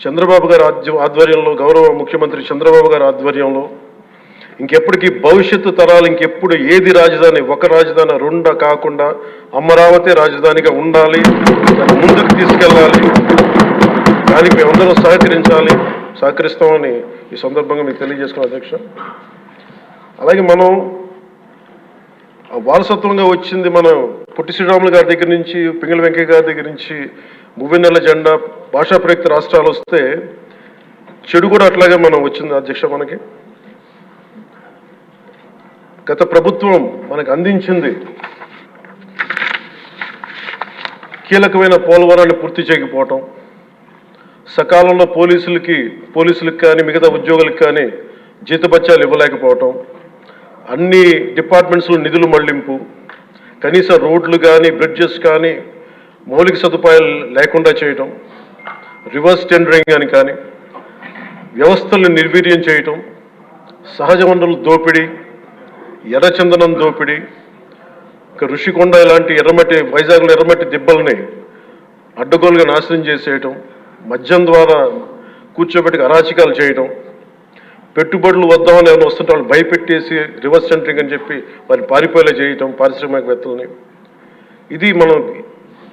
చంద్రబాబు గారి ఆధ్య ఆధ్వర్యంలో గౌరవ ముఖ్యమంత్రి చంద్రబాబు గారి ఆధ్వర్యంలో ఇంకెప్పటికీ భవిష్యత్తు తరాలు ఇంకెప్పుడు ఏది రాజధాని ఒక రాజధాని రెండ కాకుండా అమరావతి రాజధానిగా ఉండాలి దాన్ని ముందుకు తీసుకెళ్ళాలి దానికి మేమందరం సహకరించాలి సహకరిస్తామని ఈ సందర్భంగా మీకు తెలియజేసుకున్న అధ్యక్ష. అలాగే మనం వారసత్వంగా వచ్చింది మనం పొట్టి శ్రీరాములు గారి దగ్గర నుంచి పింగళ వెంకయ్య గారి దగ్గర నుంచి మువ్వెన్నెల జెండా భాషా ప్రయుక్త రాష్ట్రాలు వస్తే చెడు కూడా అట్లాగే మనం వచ్చింది అధ్యక్ష మనకి. గత ప్రభుత్వం మనకు అందించింది కీలకమైన పోలవరాన్ని పూర్తి చేయకపోవటం సకాలంలో పోలీసులకి పోలీసులకు కానీ మిగతా ఉద్యోగులకు కానీ జీతబత్యాలు ఇవ్వలేకపోవటం అన్ని డిపార్ట్మెంట్స్లో నిధులు మళ్ళింపు కనీస రోడ్లు కానీ బ్రిడ్జెస్ కానీ మౌలిక సదుపాయాలు లేకుండా చేయటం రివర్స్ టెండరింగ్ అని కానీ వ్యవస్థలను నిర్వీర్యం చేయటం సహజ వనరుల దోపిడీ ఎర్రచందనం దోపిడీ ఇంకా ఋషికొండ ఇలాంటి ఎర్రమట్టి వైజాగ్లో ఎర్రమట్టి దిబ్బల్ని అడ్డగోలుగా నాశనం చేసేయటం మద్యం ద్వారా కూర్చోబెట్టి అరాచకాలు చేయటం పెట్టుబడులు వద్దామని ఏమైనా వస్తుంటే వాళ్ళు భయపెట్టేసి రివర్స్ సెంటరింగ్ అని చెప్పి వారిని పారిపోయేలా చేయటం పారిశ్రామికవేత్తలని. ఇది మనం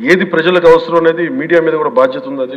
ఏది ప్రజలకు అవసరం అనేది మీడియా మీద కూడా బాధ్యత ఉంది.